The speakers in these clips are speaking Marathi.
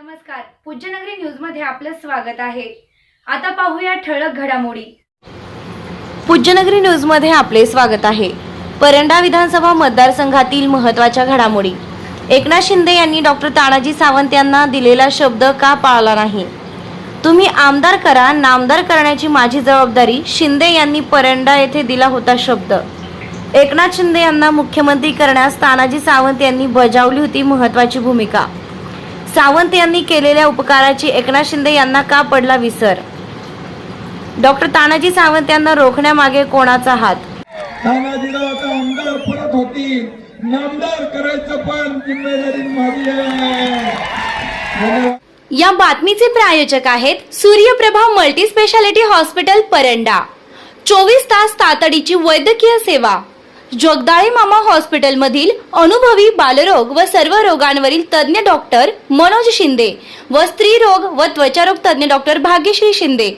नमस्कार. पूज्यनगरी न्यूजमध्ये आपलं स्वागत आहे. आता पाहूया ठळक घडामोडी. पूज्यनगरी न्यूजमध्ये आपले स्वागत आहे. परंडा विधानसभा मतदारसंघातील महत्त्वाच्या घडामोडी. एकनाथ शिंदे यांनी डॉक्टर तानाजी सावंत यांना दिलेला शब्द का पाळला नाही? तुम्ही आमदार करा नामदार करण्याची माझी जबाबदारी शिंदे यांनी परंडा येथे दिला होता शब्द. एकनाथ शिंदे यांना मुख्यमंत्री करण्यास तानाजी सावंत यांनी बजावली होती महत्त्वाची भूमिका. सावंत यांनी केलेल्या उपकाराची एकनाथ शिंदे यांना का पडला विसर? डॉक्टर तानाजी सावंत यांना रोखण्यामागे कोणाचा हात? परत होती. नामदार करायचं पण जिम्मेदारी माझी आहे. या बातमीचे प्रायोजक आहेत Suryaprabha multi speciality hospital Paranda. चोवीस तास तातडीची वैद्यकीय सेवा. जगदाळे मामा हॉस्पिटलमधील अनुभवी बालरोग व सर्व रोगांवरील तज्ज्ञ डॉक्टर मनोज शिंदे व स्त्रीरोग व त्वचारोग तज्ज्ञ डॉक्टर भाग्यश्री शिंदे.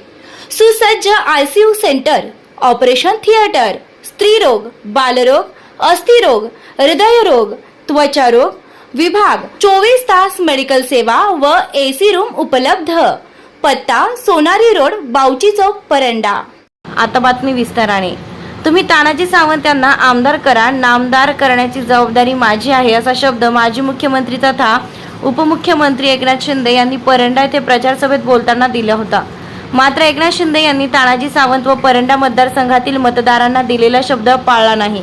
सुसज्ज आयसीयू सेंटर ऑपरेशन थिएटर स्त्रीरोग बालरोग अस्थिरोग हृदयरोग त्वचारोग विभाग चोवीस तास मेडिकल सेवा व एसी रूम उपलब्ध. पत्ता सोनारी रोड बावची चौक परंडा. आता बातमी विस्ताराने. तुम्ही तानाजी सावंत यांना आमदार करा नामदार करण्याची जबाबदारी माझी आहे असा शब्द माजी मुख्यमंत्री तथा उपमुख्यमंत्री एकनाथ शिंदे यांनी परंडा येथे प्रचार सभेत बोलताना दिला होता. मात्र एकनाथ शिंदे यांनी तानाजी सावंत व परंडा मतदारसंघातील मतदारांना दिलेला शब्द पाळला नाही.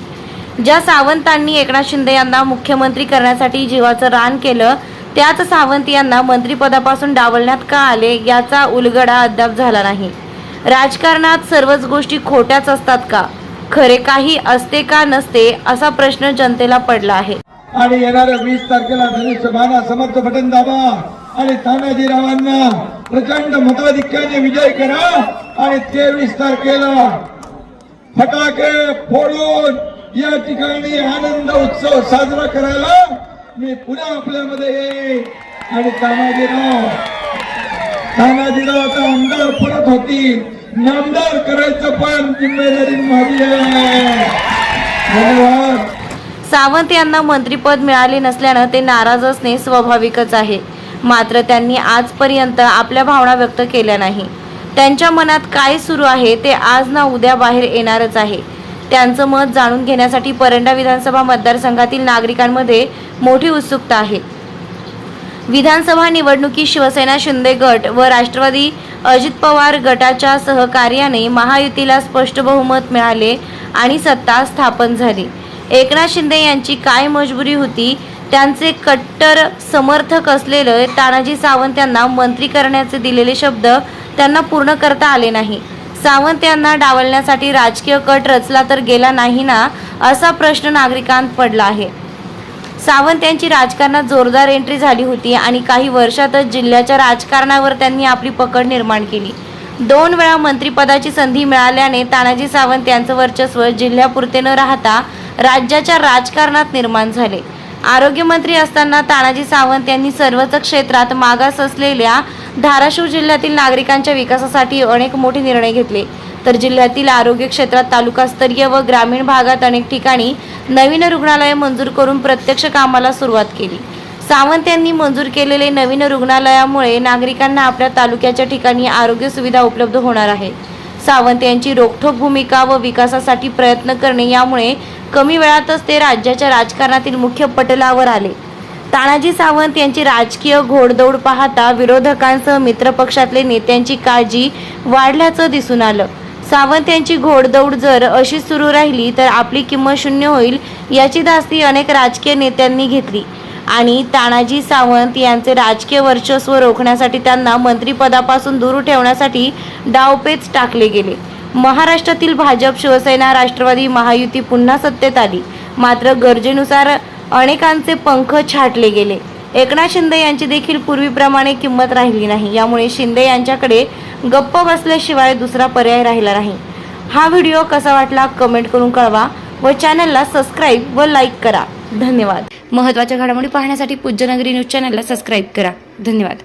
ज्या सावंतांनी एकनाथ शिंदे यांना मुख्यमंत्री करण्यासाठी जीवाचं रान केलं त्याच सावंत यांना मंत्रिपदापासून डावलण्यात का आले याचा उलगडा अद्याप झाला नाही. राजकारणात सर्वच गोष्टी खोट्याच असतात का? खरे काही असते का नसते असा प्रश्न जनतेला पडला आहे. आणि येणाऱ्या वीस तारखेला धनुष्यबाणा समर्थ बटन दाबा आणि तानाजीरावांना प्रचंड मताधिक्याने विजय करा आणि तेवीस तारखेला फटाके फोडून या ठिकाणी आनंद उत्सव साजरा करायला मी पुन्हा आपल्यामध्ये येईन. आणि तानाजीराव तानाजीरावाचा आमदार परत होती नामदार करायचं पण जिम्मेदारी माझी आहे. धन्यवाद. सावंत यांना मंत्रिपद मिळाले नसल्यानं ते नाराज असणे स्वाभाविकच आहे. मात्र त्यांनी आजपर्यंत आपल्या भावना व्यक्त केल्या नाही. त्यांच्या मनात काय सुरू आहे ते आज ना उद्या बाहेर येणारच आहे. त्यांचं मत जाणून घेण्यासाठी परंडा विधानसभा मतदारसंघातील नागरिकांमध्ये मोठी उत्सुकता आहे. विधानसभा निवडणुकीत शिवसेना शिंदे गट व राष्ट्रवादी अजित पवार गटाच्या सहकार्याने महायुतीला स्पष्ट बहुमत मिळाले आणि सत्ता स्थापन झाली. एकनाथ शिंदे यांची काय मजबुरी होती? त्यांचे कट्टर समर्थक असलेले तानाजी सावंत यांना मंत्री करण्याचे दिलेले शब्द त्यांना पूर्ण करता आले नाही. सावंत यांना डावलण्यासाठी राजकीय कट रचला तर गेला नाही ना असा प्रश्न नागरिकांत पडला आहे. सावंत यांची राजकारणात जोरदार एंट्री झाली होती आणि काही वर्षातच जिल्ह्याच्या राजकारणावर त्यांनी आपली पकड निर्माण केली. दोन वेळा मंत्रिपदाची संधी मिळाल्याने तानाजी सावंत यांचं वर्चस्व जिल्ह्यापुरते न राहता राज्याच्या राजकारणात निर्माण झाले. आरोग्यमंत्री असताना तानाजी सावंत यांनी सर्वच क्षेत्रात मागास असलेल्या धाराशिव जिल्ह्यातील नागरिकांच्या विकासासाठी अनेक मोठे निर्णय घेतले. तर जिल्ह्यातील आरोग्य क्षेत्रात तालुकास्तरीय व ग्रामीण भागात अनेक ठिकाणी नवीन रुग्णालये मंजूर करून प्रत्यक्ष कामाला सुरुवात केली. सावंत यांनी मंजूर केलेले नवीन रुग्णालयामुळे नागरिकांना आपल्या तालुक्याच्या ठिकाणी आरोग्य सुविधा उपलब्ध होणार आहे. सावंत यांची रोखठोक भूमिका व विकासासाठी प्रयत्न करणे यामुळे कमी वेळातच ते राज्याच्या राजकारणातील मुख्य पटलावर आले. तानाजी सावंत यांची राजकीय घोडदौड पाहता विरोधकांसह मित्रपक्षातले नेत्यांची काळजी वाढल्याचं दिसून आलं. सावंत यांची घोडदौड जर अशी सुरू राहिली तर आपली किंमत शून्य होईल याची धास्ती अनेक राजकीय नेत्यांनी घेतली. आणि तानाजी सावंत यांचे राजकीय वर्चस्व रोखण्यासाठी त्यांना मंत्रिपदापासून दूर ठेवण्यासाठी डावपेच टाकले गेले. महाराष्ट्रातील भाजप शिवसेना राष्ट्रवादी महायुती पुन्हा सत्तेत आली. मात्र गरजेनुसार अनेकांचे पंख छाटले गेले. एकनाथ शिंदे यांची देखील पूर्वीप्रमाणे किंमत राहिली नाही. यामुळे शिंदे यांच्याकडे गप्प बसल्याशिवाय दुसरा पर्याय राहिला नाही. हा व्हिडिओ कसा वाटला कमेंट करून कळवा व चॅनलला सबस्क्राईब व लाईक करा. धन्यवाद. महत्त्वाच्या घडामोडी पाहण्यासाठी पूज्यनगरी न्यूज चॅनलला सबस्क्राईब करा. धन्यवाद.